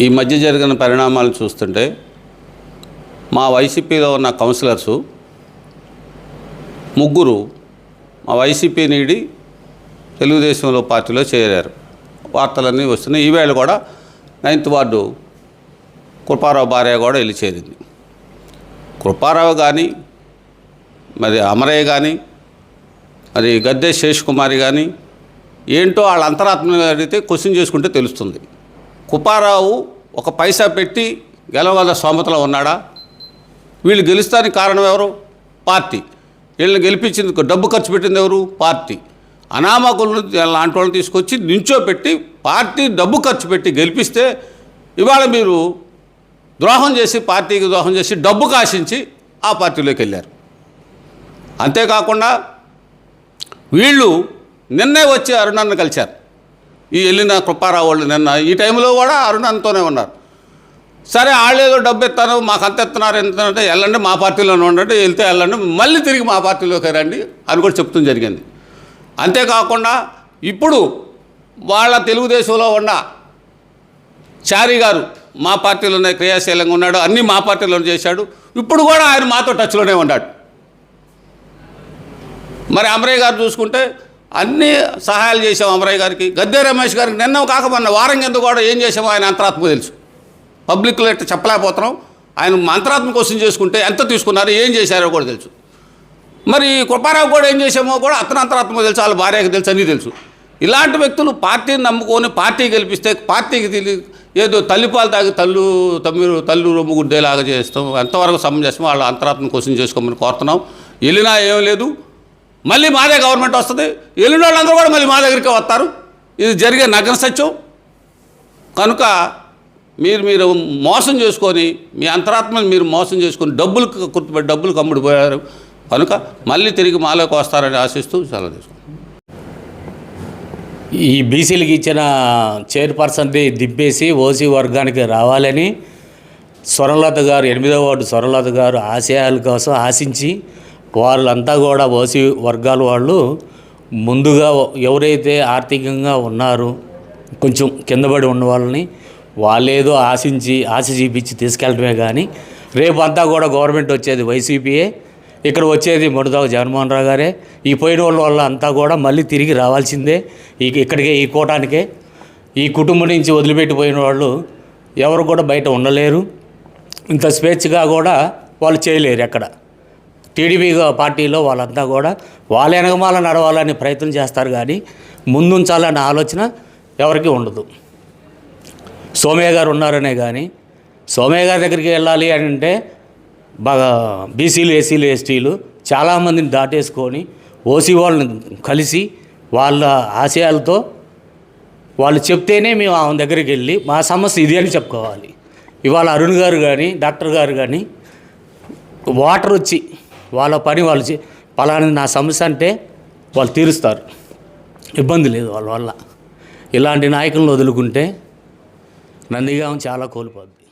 ఈ మధ్య జరిగిన పరిణామాలు చూస్తుంటే మా వైసీపీలో ఉన్న కౌన్సిలర్సు ముగ్గురు మా వైసీపీ నీడి తెలుగుదేశంలో పార్టీలో చేరారు. వార్తలన్నీ వస్తున్నాయి. ఈవేళ కూడా నైన్త్ వార్డు కృపారావు భార్య కూడా వెళ్ళి చేరింది. కృపారావు కానీ మరి అమరయ్య కానీ మరి గద్దె శేష్ కుమారి కానీ ఏంటో వాళ్ళ అంతరాత్మ అడిగితే క్వశ్చన్ చేసుకుంటే తెలుస్తుంది. కుపారావు ఒక పైసా పెట్టి గెలవాల స్తోమతలో ఉన్నాడా? వీళ్ళు గెలుస్తానికి కారణం ఎవరు? పార్టీ. వీళ్ళని గెలిపించింది డబ్బు ఖర్చు పెట్టింది ఎవరు? పార్టీ. అనామకులను లాంటి వాళ్ళని తీసుకొచ్చి నించోపెట్టి పార్టీ డబ్బు ఖర్చు పెట్టి గెలిపిస్తే ఇవాళ మీరు ద్రోహం చేసి పార్టీకి ద్రోహం చేసి డబ్బు కాశించి ఆ పార్టీలోకి వెళ్ళారు. అంతేకాకుండా వీళ్ళు నిన్నే వచ్చి అరుణాన్ని కలిశారు. ఈ వెళ్ళిన కృపారావు వాళ్ళు నిన్న ఈ టైంలో కూడా అరుణంతోనే ఉన్నారు. సరే వాళ్ళేదో డబ్బు ఎత్తాను మాకు అంత ఇస్తున్నారు ఎంత అంటే వెళ్ళండి మా పార్టీలోనే ఉండండి వెళ్తే వెళ్ళండి మళ్ళీ తిరిగి మా పార్టీలోకి రండి అని కూడా చెప్తూ జరిగింది. అంతేకాకుండా ఇప్పుడు వాళ్ళ తెలుగుదేశంలో ఉన్న చారి గారు మా పార్టీలోనే క్రియాశీలంగా ఉన్నాడు అన్నీ మా పార్టీలోనే చేశాడు ఇప్పుడు కూడా ఆయన మాతో టచ్లోనే ఉన్నాడు. మరి అమరయ్య గారు చూసుకుంటే అన్ని సహాయాలు చేసాం అమరయ్య గారికి. గద్దె రమేష్ గారికి నిన్న కాక వారం కింద కూడా ఏం చేసామో ఆయన అంతరాత్మ తెలుసు. పబ్లిక్లో ఎట్లా చెప్పలేకపోతున్నాం. ఆయన మంత్రాత్మ కోసం చేసుకుంటే ఎంత తీసుకున్నారు ఏం చేశారో కూడా తెలుసు. మరి కృపారావు కూడా ఏం చేసామో కూడా అతను అంతరాత్మ తెలుసు వాళ్ళ భార్యకి తెలుసు అన్నీ తెలుసు. ఇలాంటి వ్యక్తులు పార్టీని నమ్ముకొని పార్టీ గెలిపిస్తే పార్టీకి తెలియదు ఏదో తల్లిపాలు తాగి తల్లు తమ్మిరు తల్లు రొమ్ము గుడ్డేలాగా చేస్తాం ఎంతవరకు సమంజసం వాళ్ళ అంతరాత్మ కోసం చేసుకోమని కోరుతున్నాం. వెళ్ళినా ఏం లేదు. మళ్ళీ మాదే గవర్నమెంట్ వస్తుంది. వెళ్ళిన వాళ్ళందరూ కూడా మళ్ళీ మా దగ్గరికి వస్తారు. ఇది జరిగే నగ్న సత్యం. కనుక మీరు మీరు మోసం చేసుకొని మీ అంతరాత్మని మీరు మోసం చేసుకొని డబ్బులు గుర్తుపెట్టి డబ్బులు కమ్ముడిపోయారు కనుక మళ్ళీ తిరిగి మాలోకి వస్తారని ఆశిస్తూ సెలవు తీసుకుంటాం ఈ బీసీలకు ఇచ్చిన చైర్పర్సన్ని దింపేసి ఓసీ వర్గానికి రావాలని స్వరంలత గారు ఎనిమిదవ వార్డు స్వరంలత గారు ఆశయాల కోసం ఆశించి వాళ్ళంతా కూడా ఓసీ వర్గాల వాళ్ళు ముందుగా ఎవరైతే ఆర్థికంగా ఉన్నారో కొంచెం కిందపడి ఉన్న వాళ్ళని వాళ్ళేదో ఆశించి ఆశ చూపించి తీసుకెళ్ళటమే కానీ రేపు అంతా కూడా గవర్నమెంట్ వచ్చేది వైసీపీయే. ఇక్కడ వచ్చేది మొదటగా జగన్మోహన్ రావు గారే. ఈ పోయిన వాళ్ళ వల్ల అంతా కూడా మళ్ళీ తిరిగి రావాల్సిందే. ఈ ఇక్కడికే ఈ కూటానికే. ఈ కుటుంబం నుంచి వదిలిపెట్టిపోయిన వాళ్ళు ఎవరు కూడా బయట ఉండలేరు. ఇంత స్వేచ్ఛగా కూడా వాళ్ళు చేయలేరు ఎక్కడ. టీడీపీ పార్టీలో వాళ్ళంతా కూడా వాళ్ళ వెనకమాల నడవాలని ప్రయత్నం చేస్తారు కానీ ముందుంచాలనే ఆలోచన ఎవరికి ఉండదు. సోమయ్య గారు ఉన్నారనే కానీ సోమయ్య గారి దగ్గరికి వెళ్ళాలి అని అంటే బాగా బీసీలు ఎస్సీలు ఎస్టీలు చాలామందిని దాటేసుకొని ఓసీ వాళ్ళని కలిసి వాళ్ళ ఆశయాలతో వాళ్ళు చెప్తేనే మేము ఆమె దగ్గరికి వెళ్ళి మా సమస్య ఇది అని చెప్పుకోవాలి. ఇవాళ అరుణ్ గారు కానీ డాక్టర్ గారు కానీ వాటర్ వచ్చి వాళ్ళ పని వాళ్ళు చే- పలానా నా సమస్య అంటే వాళ్ళు తీరుస్తారు. ఇబ్బంది లేదు వాళ్ళ వల్ల. ఇలాంటి నాయకులను వదులుకుంటే నందిగాం చాలా కోల్పోద్ది.